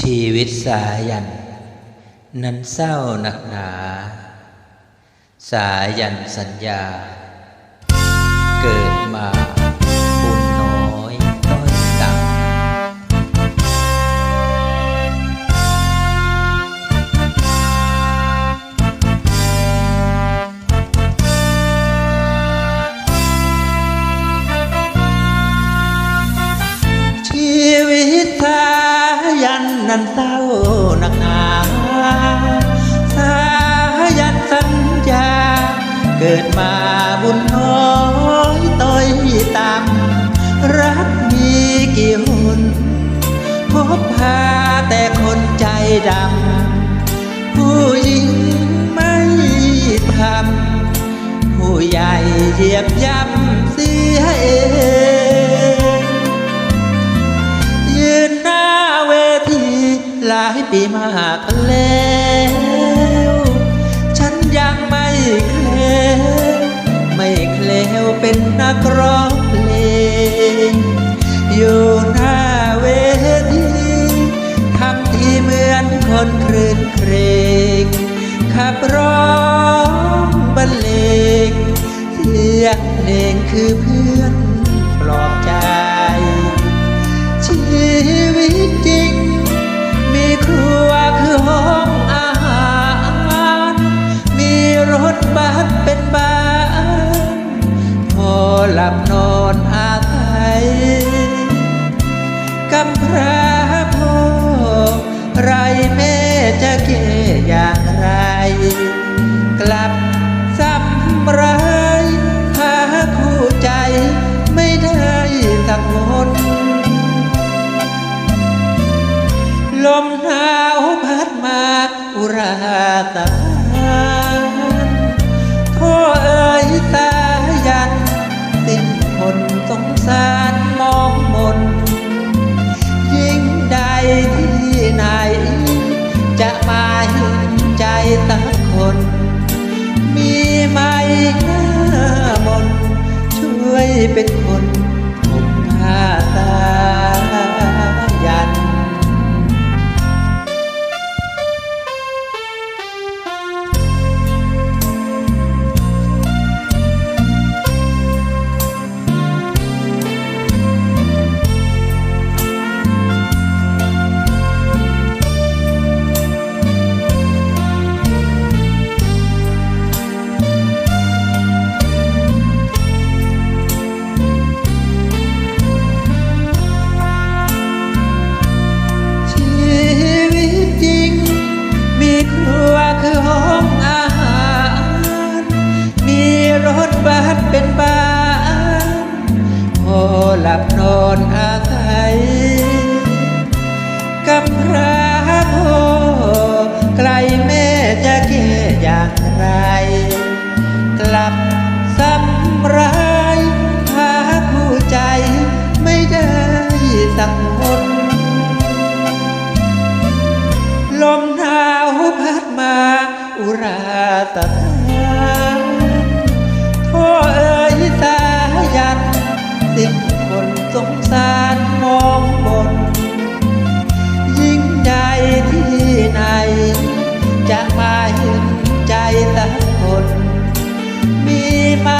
ชีวิตสายัน นั้นเศร้าหนักหนา สายันสัญญา เกิดมา เกิดมาบุญน้อยต้อยต่ำรักมีกี่หนพบพาแต่คนใจดำผู้หญิงไม่ทำผู้ใหญ่เหยียบย่ำเสียเองยืนหน้าเวทีหลายปีมากแล้ว เป็นนักร้องเพลง อยู่หน้าเวทีทำที่เหมือนคนครืนเครงขับร้องบรรเลงเสียงเพลงคือเพื่อนปลอบใจ ชีวิตจริง มีครั ลมหนาวพัดมาอุราตานโทเอ่ยตายัน สิ้นคนสงสารมองมน ยิ่งใดที่ไหน จะมาเห็นใจสักคน มีไหมหน้ามน ช่วยเป็นคน สิบคนสงสารมองบน ยิ่งใหญ่ที่ไหน จะมาเห็นใจสัคน มีมา